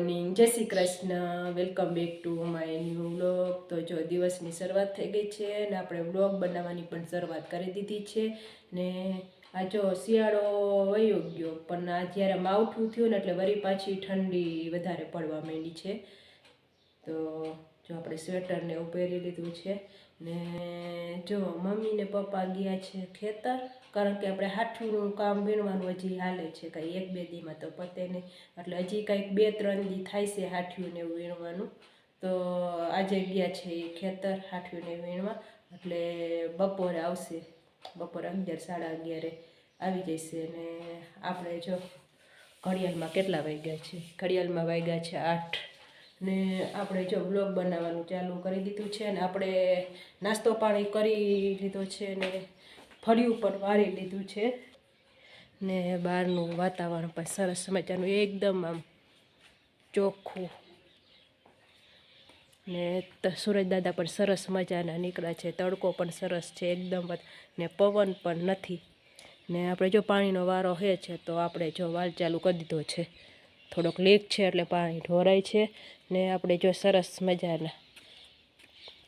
Morning. જય Shri Krishna. Welcome back to my new vlog. તો જો દિવસની શરૂઆત થઈ ગઈ છે અને આપણે વ્લોગ બનાવવાની પણ શરૂઆત કરી દીધી છે. ને આ જો શિયાળો વયો ગયો, પણ આ જ્યારે માવઠું થયું ને એટલે વળી પાછી ઠંડી વધારે પડવા માંડી છે. તો જો આપણે સ્વેટરને એવું લીધું છે. ને જો મમ્મી ને પપ્પા ગયા છે ખેતર કારણ કે આપણે હાથુંનું કામ વીણવાનું હજી હાલે છે કંઈ એક બે દીમાં તો પતે નહીં. એટલે હજી કાંઈક બે, ત્રણ દી થાય છે હાથિયું ને વીણવાનું. તો આજે ગયા છે એ ખેતર હાથિયું વીણવા. એટલે બપોરે આવશે. બપોરે અગિયાર, સાડા અગિયારે આવી જશે. અને આપણે જો ઘડિયાળમાં કેટલા વાગ્યા છે? ઘડિયાળમાં વાગ્યા છે આઠ. ને આપણે જો બ્લોગ બનાવવાનું ચાલુ કરી દીધું છે. અને આપણે નાસ્તો પાણી કરી લીધો છે ને ફળિયું પણ વાળી લીધું છે. ને બહારનું વાતાવરણ પણ સરસ મજાનું, એકદમ આમ ચોખ્ખું. ને ત- સૂરજ પણ સરસ મજાના નીકળ્યા છે, તડકો પણ સરસ છે, એકદમ ને પવન પણ નથી. ને આપણે જો પાણીનો વારો હે છે, તો આપણે જો વાલ ચાલુ કરી દીધો છે. થોડોક લેક છે એટલે પાણી ઢોરાય છે. ને આપણે જો સરસ મજાના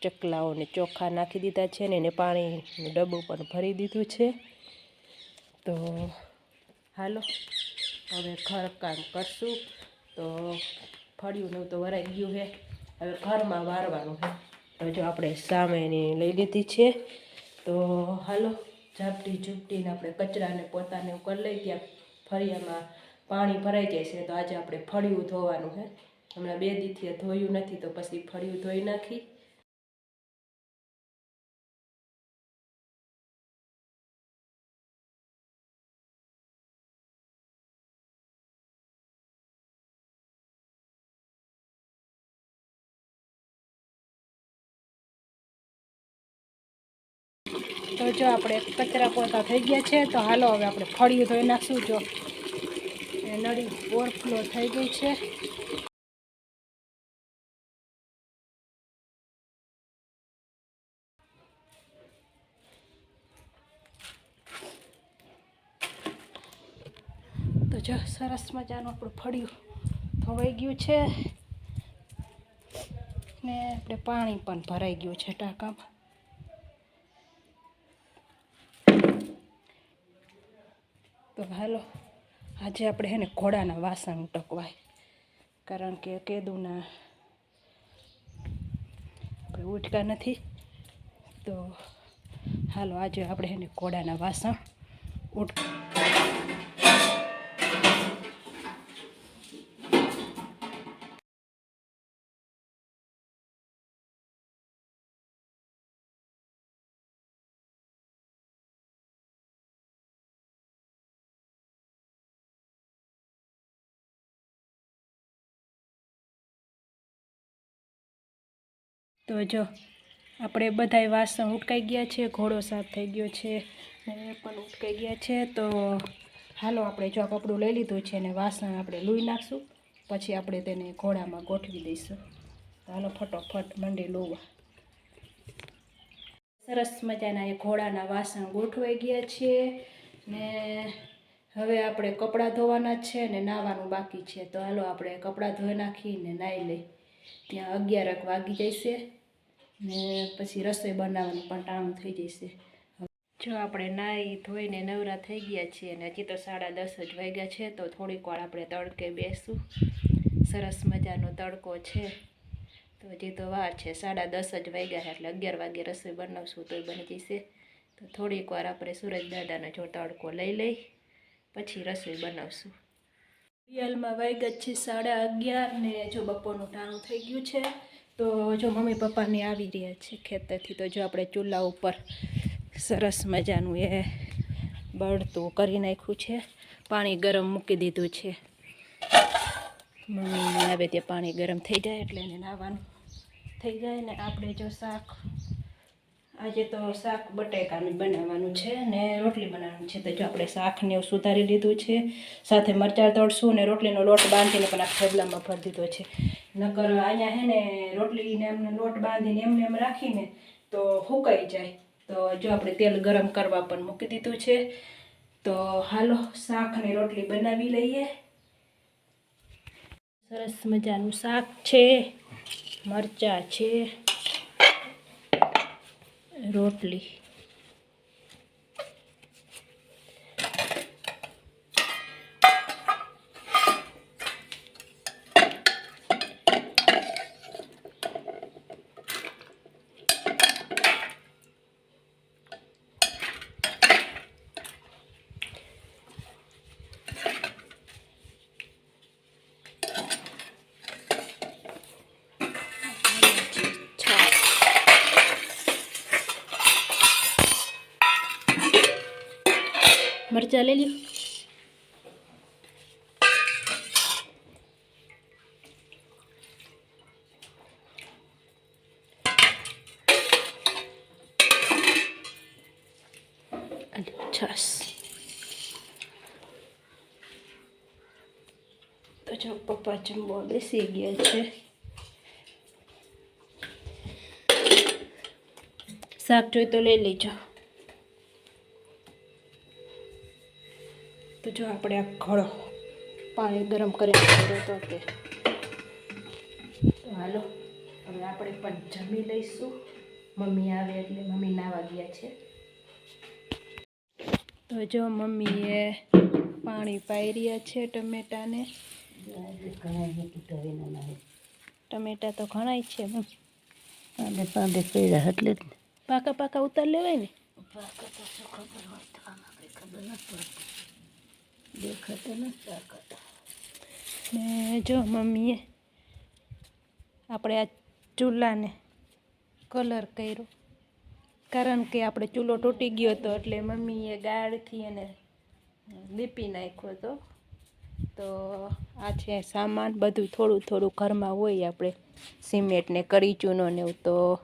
ચકલાઓને ચોખા નાખી દીધા છે ને એને પાણીનું ડબ્બું પણ ભરી દીધું છે. તો હાલો, હવે ઘર કામ કરશું. તો ફળ્યું ને એવું તો વરાઈ ગયું છે હવે ઘરમાં વારવાનું છે તો જો આપણે સામેની લઈ લીધી છે. તો હાલો, ઝાપટી ઝૂપટીને આપણે કચરાને પોતાને એવું કરી લઈ ત્યાં ફળિયામાં પાણી ભરાઈ જાય છે, તો આજે આપણે ફળિયું ધોવાનું છે હમણાં બે દીથી ધોયું નથી, તો પછી ફળિયું ધોઈ નાખી. તો જો આપણે કચરા પોતા થઈ ગયા છે, તો હાલો હવે આપણે ફળિયું ધોઈ નાખશું. જો નળી ઓવરફ્લો થઈ ગઈ છે. તો જો સરસ મજાનું આપણું ફળિયું ધોવાઈ ગયું છે. ને આપણે પાણી પણ ભરાઈ ગયું છે ટાંકામાં. તો હાલો આજે આપણે હે ને ઘોડાના વાસણ ટકવાય. કારણ કે કેદુના આપણે ઉઠકા નથી. તો હાલો, આજે આપણે એને ઘોડાના વાસણ ઉઠ તો જો, આપણે બધાય વાસણ ઉટકાઈ ગયા છે, ઘોડો સાફ થઈ ગયો છે એ પણ ઉટકાઈ ગયા છે. તો હાલો આપણે જો કપડું લઈ લીધું છે ને વાસણ આપણે લૂઈ નાખશું, પછી આપણે તેને ઘોડામાં ગોઠવી દઈશું. તો હાલો ફટોફટ મંડી લોવા. સરસ મજાના એ ઘોડાના વાસણ ગોઠવાઈ ગયા છે ને હવે આપણે કપડાં ધોવાના છે ને નાહવાનું બાકી છે. તો હાલો આપણે કપડાં ધોઈ નાખીને નાહી લઈ. ત્યાં અગિયારક વાગી જશે ને પછી રસોઈ બનાવવાનું પણ ટાણું થઈ જશે. જો આપણે નાહી ધોઈને નવરા થઈ ગયા છીએ અને હજી તો સાડા દસ જ વાગ્યા છે તો થોડીક વાર આપણે તડકે બેસું. સરસ મજાનો તડકો છે. તો હજી તો વાર છે સાડા દસ જ વાગ્યા છે એટલે અગિયાર વાગે રસોઈ બનાવશું તોય બની જશે. તો થોડીક વાર આપણે સુરજ દાદાનો જો તડકો લઈ લઈ પછી રસોઈ બનાવશું. રિયલમાં વાગ્યા છે સાડા અગિયાર ને જો બપોરનું ટાણું થઈ ગયું છે તો જો મમ્મી પપ્પાને આવી રહ્યા છે ખેતરથી, તો જો આપણે ચૂલા ઉપર સરસ મજાનું એ બળતું કરી નાખ્યું છે. પાણી ગરમ મૂકી દીધું છે. મમ્મીને આવે ત્યાં પાણી ગરમ થઈ જાય એટલે એને નાહવાનું થઈ જાય ને આપણે જો શાક, આજે તો શાક બટેકાનું બનાવવાનું છે ને રોટલી બનાવવાનું છે. તો જો આપણે શાકને એવું સુધારી લીધું છે, સાથે મરચાં તળશું અને રોટલીનો લોટ બાંધીને પણ આ થેબલામાં ભરી દીધો છે. નકર અહીંયા હે ને રોટલીને એમને લોટ બાંધીને એમને એમ રાખીને તો સુકાઈ જાય. તો જો આપણે તેલ ગરમ કરવા પણ મૂકી દીધું છે. તો હાલો, શાક અને રોટલી બનાવી લઈએ. સરસ મજાનું શાક છે, મરચાં છે, રોટલી. મરચાં લઈ લ્યો અને છાશ તો જો પપ્પા જમવા બેસી ગયા છે શાક જોઈ તો લઈ લેજો તો જો આપણે આ ઘડો પાણી ગરમ કરી તો તે તો હાલો હવે આપણે પણ જમી લઈશું. મમ્મી આવે એટલે મમ્મી નાવા ગયા છે. તો જો મમ્મીએ પાણી પાઈ રહ્યા છે ટમેટાને. ટમેટા તો ઘણાય છે પાંદે પાંદે પડ્યા એટલે પાકા પાકા ઉતાર લેવાય ને? દેખાતા નથી તાકાત. ને જો મમ્મીએ આપણે આ ચૂલાને કલર કર્યો. કારણ કે આપણે ચૂલો તૂટી ગયો હતો એટલે મમ્મીએ ગાળથી એને લીપી નાખ્યો હતો. તો આ છે સામાન, બધું થોડું થોડું ઘરમાં હોય આપણે સિમેન્ટને કરી ચૂનો ને એવું. તો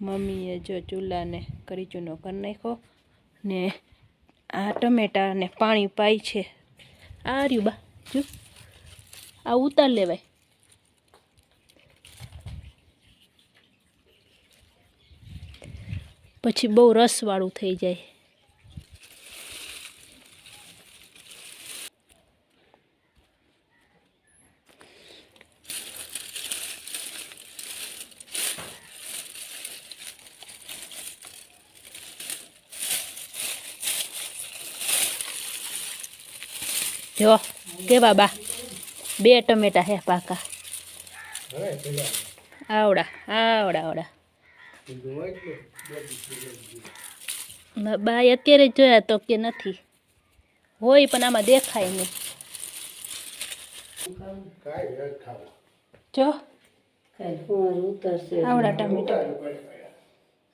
મમ્મીએ જો ચૂલાને કરી ચૂનો કરી નાખ્યો ને આ ટમેટાને પાણી પાય છે. આ રહ્યું બા, જો. આ ઉતાર લેવાય. પછી બહુ રસવાળું થઈ જાય. જો કેવા બા? બે ટમેટા હે પાકા. આવડા આવડા આવડા. બાઈ અત્યારે જોયા તો કે નથી. હોય પણ આમાં દેખાય નહીં. જો. આવડા ટમેટા.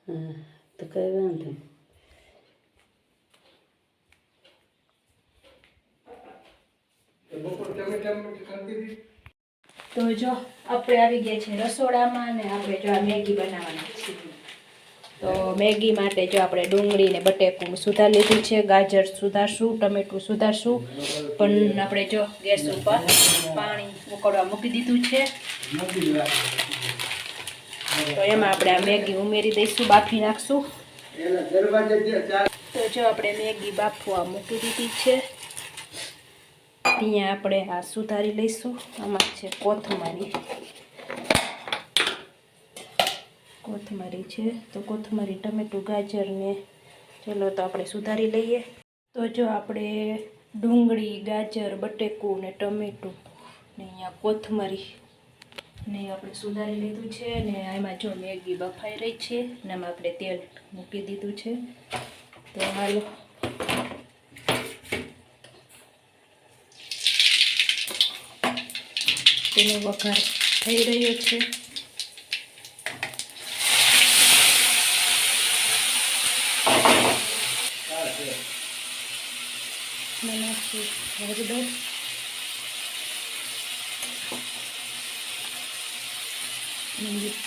હા તો કઈ વાંધો તો જો આપણે આવી ગયા છે રસોડામાં ને આપણે જો આ મેગી બનાવવાની છે. તો મેગી માટે જો આપણે ડુંગળી ને બટેકું સુધાર લીધું છે ગાજર સુધારશું ટમેટું સુધારશું પણ આપણે જો ગેસ ઉપર પાણી ઉકળવા મૂકી દીધું છે. તો એમાં આપણે આ મેગી ઉમેરી દઈશું બાફી નાખશું. તો જો આપણે મેગી બાફવા મૂકી દીધી છે. અહીંયા આપણે આ સુધારી લઈશું. આમાં છે કોથમરી. કોથમરી છે. તો કોથમરી, ટમેટું ગાજરને ચલો તો આપણે સુધારી લઈએ. તો જો આપણે ડુંગળી, ગાજર, બટેકું ને ટમેટું ને અહીંયા કોથમરી ને આપણે સુધારી લીધું છે ને એમાં જો મેગી બફાઈ રહી છે ને એમાં આપણે તેલ મૂકી દીધું છે. તો હાલો. તેનો વઘાર થઈ રહ્યો છે મેં નાખ્યું હળદર અને મીઠું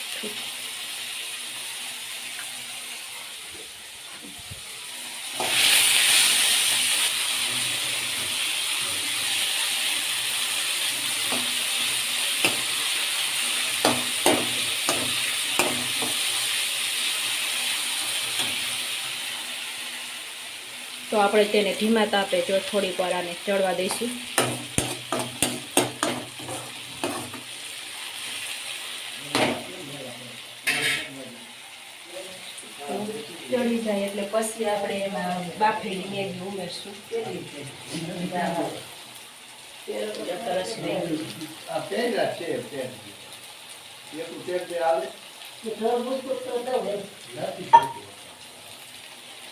તો આપણે તેને ધીમા તાપે જો થોડીક વાર આને ચડવા દઈશું. ચડી જાય એટલે પછી આપણે એમાં બાફેલી મેગી ઉમેરશું. કેવી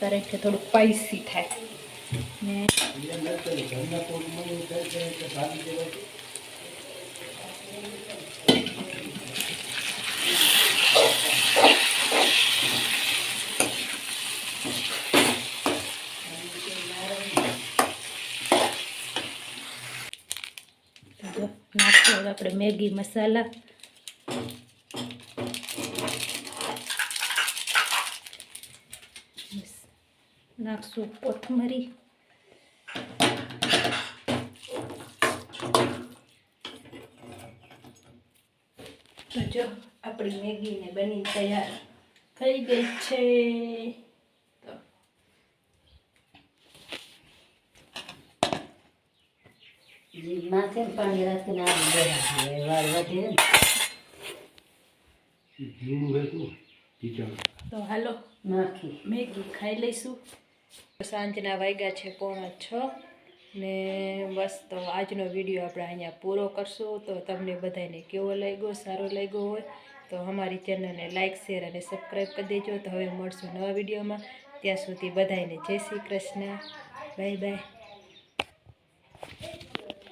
કારણ કે થોડુંક સ્પાઈસી થાય. ને થોડું આપણે મેગી મસાલા. નાખશું કોથમરી. તો જો આપણી મેગીને બની તૈયાર થઈ ગઈ છે. તો માથે પાણી રાખીને બેરા વધે તો હાલો મેગી ખાઈ લઈશું. સાંજના વાગ્યા છે પોણા છ. ને બસ તો આજનો વીડિયો આપણે અહીંયા પૂરો કરશું. તો તમને બધાને કેવો લાગ્યો? સારો લાગ્યો હોય તો અમારી ચેનલને લાઇક શેર અને સબસ્ક્રાઈબ કરી દેજો. તો હવે મળશું નવા વિડીયોમાં. ત્યાં સુધી બધાને જય શ્રી કૃષ્ણ. Bye bye.